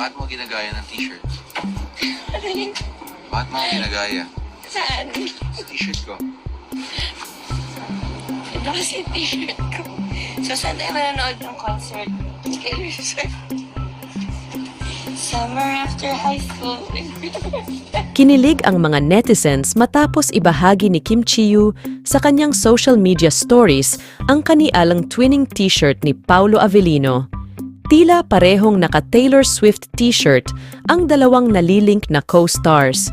Bakit mo ginagaya ng t-shirt? Alin? Bakit mo ginagaya? Saan? Sa t-shirt ko. Iba kasi t-shirt ko. So, saan tayo manonood ng concert? Summer after high school. Kinilig ang mga netizens matapos ibahagi ni Kim Chiyu sa kanyang social media stories ang kanialang twinning t-shirt ni Paulo Avellino Tila parehong naka-Taylor Swift t-shirt ang dalawang nalilink na co-stars.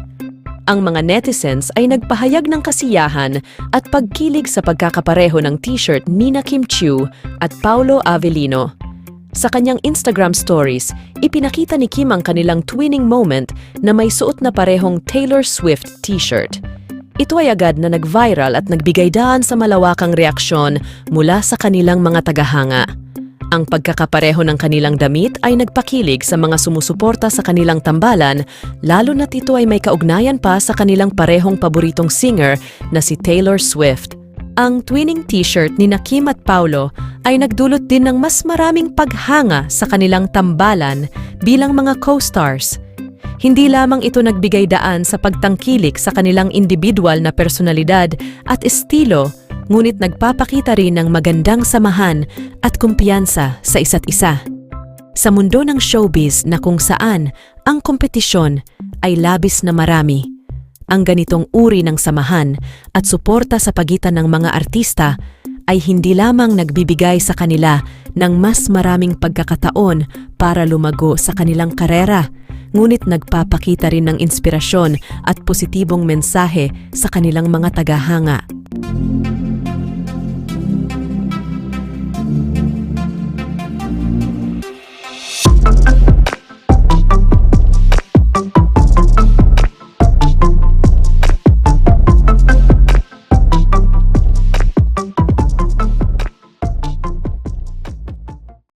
Ang mga netizens ay nagpahayag ng kasiyahan at pagkilig sa pagkakapareho ng t-shirt ni na Kim Chiu at Paulo Avellino. Sa kanyang Instagram stories, ipinakita ni Kim ang kanilang twinning moment na may suot na parehong Taylor Swift t-shirt. Ito ay agad na nag-viral at nagbigay daan sa malawakang reaksyon mula sa kanilang mga tagahanga. Ang pagkakapareho ng kanilang damit ay nagpakilig sa mga sumusuporta sa kanilang tambalan, lalo na't ito ay may kaugnayan pa sa kanilang parehong paboritong singer na si Taylor Swift. Ang twinning t-shirt ni Kim at Paulo ay nagdulot din ng mas maraming paghanga sa kanilang tambalan bilang mga co-stars. Hindi lamang ito nagbigay daan sa pagtangkilik sa kanilang individual na personalidad at estilo, ngunit nagpapakita rin ng magandang samahan at kumpiyansa sa isa't isa. Sa mundo ng showbiz na kung saan ang kompetisyon ay labis na marami, ang ganitong uri ng samahan at suporta sa pagitan ng mga artista ay hindi lamang nagbibigay sa kanila ng mas maraming pagkakataon para lumago sa kanilang karera, ngunit nagpapakita rin ng inspirasyon at positibong mensahe sa kanilang mga tagahanga.